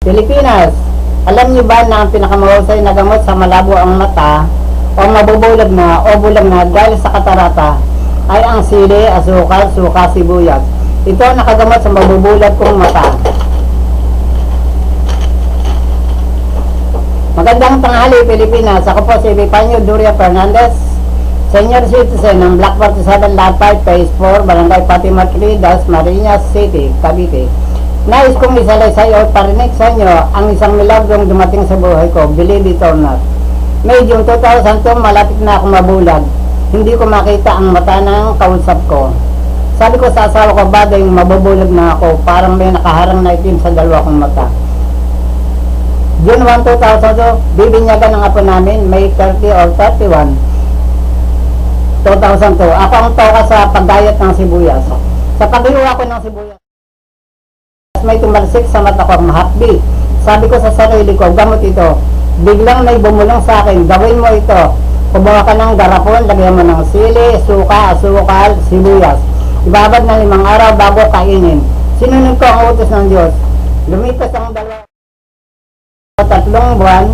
Pilipinas, alam niyo ba na ang pinakamahusay na gamot sa malabo ang mata o mabubulag na o bulag na dahil sa katarata ay ang sili, asukal, suka, sibuyas. Ito ang nakagamot sa mabubulag kong mata. Magandang tanghali Pilipinas. Ako po si Epipanyo Duria Fernandez, senior citizen ng Black 47 Lot 5, Phase 4, Barangay Fatima Cridas, Marinas City, Cavite. Nais kong isalaysay o parinig sa inyo ang isang milagrong dumating sa buhay ko, believe it or not. May June 2002, malapit na ako mabulag. Hindi ko makita ang mata ng kausap ko. Sabi ko sa asawa ko, bagay mabubulag na ako, parang may nakaharang na itim sa dalawa kong mata. June 1, 2002, bibinyagan ng apo namin, May 30 or 31, 2002. Ako ang toka sa pagdayat ng sibuyas. Sa paghiwa ko ng sibuyas, may tumalsik sa mata ko, mahapdi. Sabi ko sa sarili ko, gamot ito. Biglang may bumulong sa akin, gawin mo ito. Kumuha ka ng garapon, lagyan mo ng sili, suka, asukal, sibuyas. Ibabad na limang araw bago kainin. Sinunod ko ang utos ng Diyos. Lumipas ang dalawa tatlong buwan,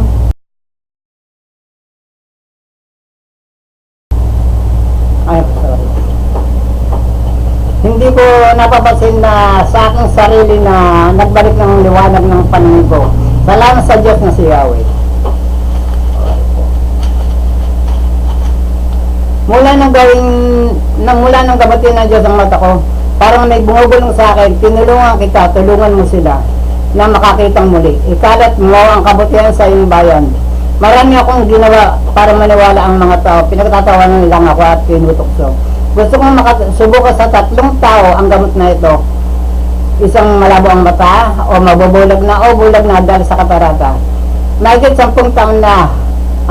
ay, sorry. Hindi ko napapansin na sa aking sarili na nagbalik ng liwanag ng paningin ko. Salamat sa Diyos na si Yahweh. Mula nang gawing, nang mula nang gabatin ng Diyos ang mata ko, parang may bumubulong sa akin, tinulungan kita, tulungan mo sila na makakitang muli. Ikalat mo ang kabutihan sa iyong bayan. Marami akong ginawa para maniwala ang mga tao. Pinagtatawanan lang ako at tinutokso. Gusto kong makasubukan sa tatlong tao ang gamot na ito. Isang malabo ang mata, o mabubulag na, o bulag na dahil sa katarata. Mahigit sampung taon na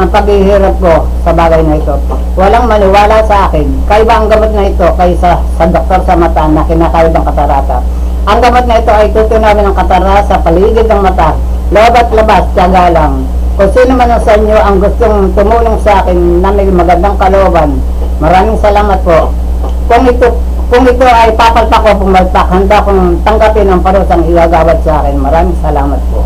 ang paghihirap ko sa bagay na ito. Walang maniwala sa akin. Kaiba ang gamot na ito kaysa sa doktor sa mata na kinakayod ng katarata. Ang gamot na ito ay tutunawin ng katarata sa paligid ng mata. Loob at labas, tiyaga lang. Kung sino man sa inyo ang gustong tumulong sa akin na may magandang kalooban, maraming salamat po. Kung ito, kung ito ay papalpak o pumalpak, handa kong tanggapin ang parusang igagawad sa akin. Maraming salamat po.